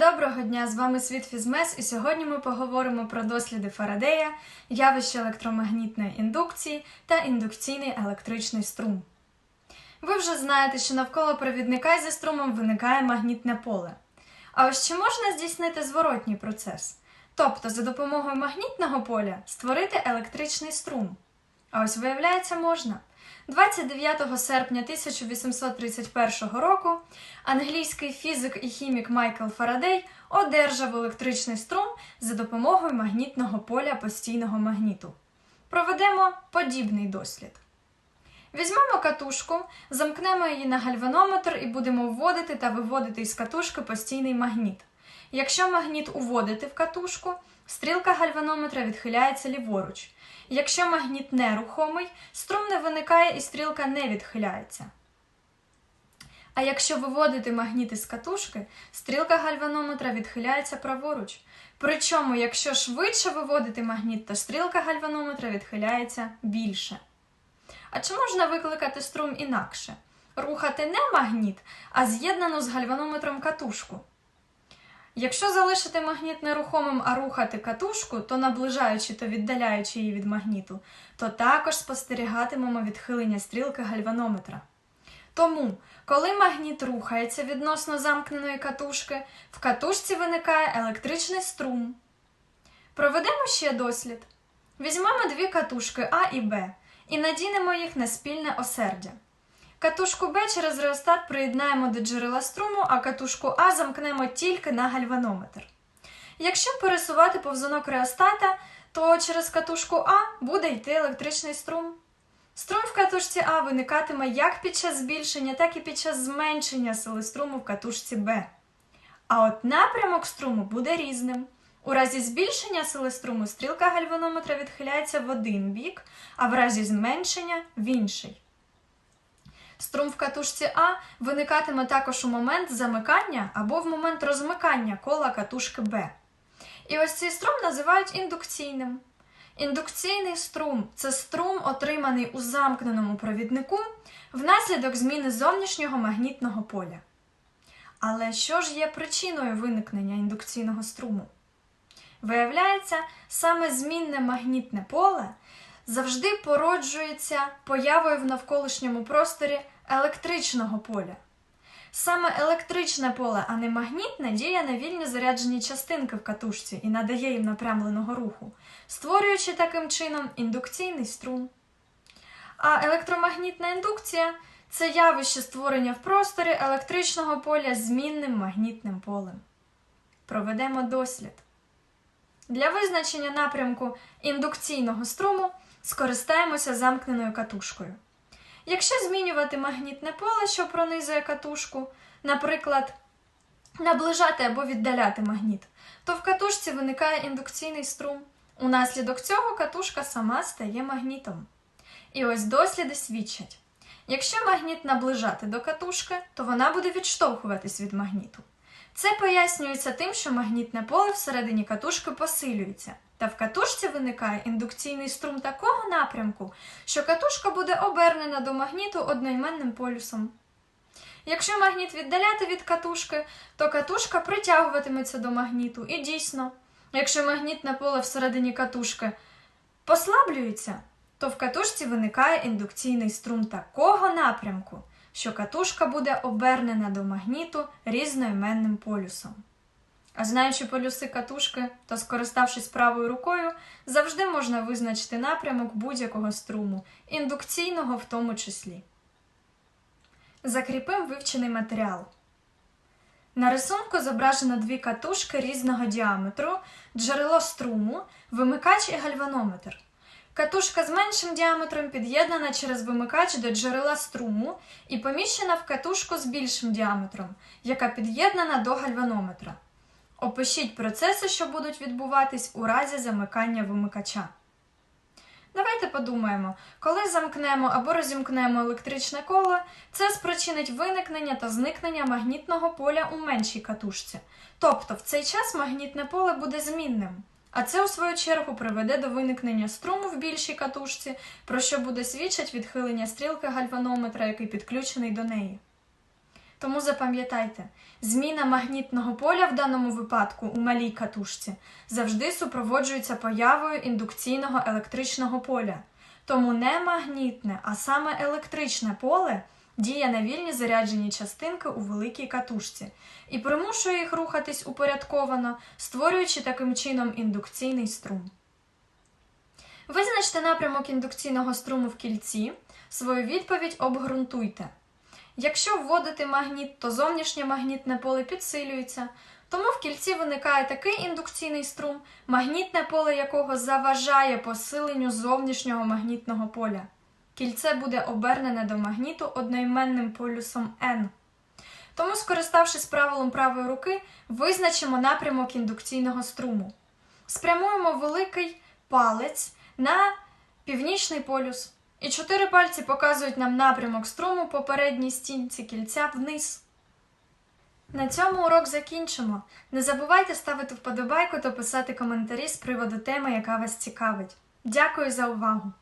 Доброго дня! З вами Світ Фізмес, і сьогодні ми поговоримо про досліди Фарадея, явище електромагнітної індукції та індукційний електричний струм. Ви вже знаєте, що навколо провідника зі струмом виникає магнітне поле. А ось чи можна здійснити зворотній процес? Тобто за допомогою магнітного поля створити електричний струм. А ось виявляється, можна. 29 серпня 1831 року англійський фізик і хімік Майкл Фарадей одержав електричний струм за допомогою магнітного поля постійного магніту. Проведемо подібний дослід. Візьмемо катушку, замкнемо її на гальванометр і будемо вводити та виводити із катушки постійний магніт. Якщо магніт уводити в катушку, стрілка гальванометра відхиляється ліворуч. Якщо магніт нерухомий, струм не виникає і стрілка не відхиляється. А якщо виводити магніт із катушки, стрілка гальванометра відхиляється праворуч. Причому, якщо швидше виводити магніт, то стрілка гальванометра відхиляється більше. А чи можна викликати струм інакше? Рухати не магніт, а з'єднану з гальванометром катушку. Якщо залишити магніт нерухомим, а рухати катушку, то наближаючи та віддаляючи її від магніту, то також спостерігатимемо відхилення стрілки гальванометра. Тому, коли магніт рухається відносно замкненої катушки, в катушці виникає електричний струм. Проведемо ще дослід. Візьмемо дві катушки А і Б і надінемо їх на спільне осердя. Катушку Б через реостат приєднаємо до джерела струму, а катушку А замкнемо тільки на гальванометр. Якщо пересувати повзунок реостата, то через катушку А буде йти електричний струм. Струм в катушці А виникатиме як під час збільшення, так і під час зменшення сили струму в катушці Б. А от напрямок струму буде різним. У разі збільшення сили струму стрілка гальванометра відхиляється в один бік, а в разі зменшення в інший. Струм в катушці А виникатиме також у момент замикання або в момент розмикання кола катушки Б. І ось цей струм називають індукційним. Індукційний струм це струм, отриманий у замкненому провіднику внаслідок зміни зовнішнього магнітного поля. Але що ж є причиною виникнення індукційного струму? Виявляється, саме змінне магнітне поле завжди породжується появою в навколишньому просторі електричного поля. Саме електричне поле, а не магнітне, діє на вільні заряджені частинки в катушці і надає їм напрямленого руху, створюючи таким чином індукційний струм. А електромагнітна індукція це явище створення в просторі електричного поля змінним магнітним полем. Проведемо дослід. Для визначення напрямку індукційного струму скористаємося замкненою катушкою. Якщо змінювати магнітне поле, що пронизує катушку, наприклад, наближати або віддаляти магніт, то в катушці виникає індукційний струм. Унаслідок цього катушка сама стає магнітом. І ось досліди свідчать: якщо магніт наближати до катушки, то вона буде відштовхуватись від магніту. Це пояснюється тим, що магнітне поле всередині катушки посилюється, та в катушці виникає індукційний струм такого напрямку, що катушка буде обернена до магніту одноіменним полюсом. Якщо магніт віддаляти від катушки, то катушка притягуватиметься до магніту. І дійсно, якщо магнітне поле всередині катушки послаблюється, то в катушці виникає індукційний струм такого напрямку, що катушка буде обернена до магніту різноіменним полюсом. А знаючи полюси катушки та скориставшись правою рукою, завжди можна визначити напрямок будь-якого струму, індукційного в тому числі. Закріпим вивчений матеріал. На рисунку зображено дві катушки різного діаметру, джерело струму, вимикач і гальванометр. Катушка з меншим діаметром під'єднана через вимикач до джерела струму і поміщена в катушку з більшим діаметром, яка під'єднана до гальванометра. Опишіть процеси, що будуть відбуватись у разі замикання вимикача. Давайте подумаємо, коли замкнемо або розімкнемо електричне коло, це спричинить виникнення та зникнення магнітного поля у меншій катушці. Тобто в цей час магнітне поле буде змінним. А це, у свою чергу, приведе до виникнення струму в більшій катушці, про що буде свідчить відхилення стрілки гальванометра, який підключений до неї. Тому запам'ятайте, зміна магнітного поля в даному випадку у малій катушці завжди супроводжується появою індукційного електричного поля. Тому не магнітне, а саме електричне поле діє на вільні заряджені частинки у великій катушці і примушує їх рухатись упорядковано, створюючи таким чином індукційний струм. Визначте напрямок індукційного струму в кільці, свою відповідь обґрунтуйте. Якщо вводити магніт, то зовнішнє магнітне поле підсилюється, тому в кільці виникає такий індукційний струм, магнітне поле якого заважає посиленню зовнішнього магнітного поля. Кільце буде обернене до магніту одноіменним полюсом N. Тому, скориставшись правилом правої руки, визначимо напрямок індукційного струму. Спрямуємо великий палець на північний полюс. І чотири пальці показують нам напрямок струму по передній стінці кільця вниз. На цьому урок закінчимо. Не забувайте ставити вподобайку та писати коментарі з приводу теми, яка вас цікавить. Дякую за увагу!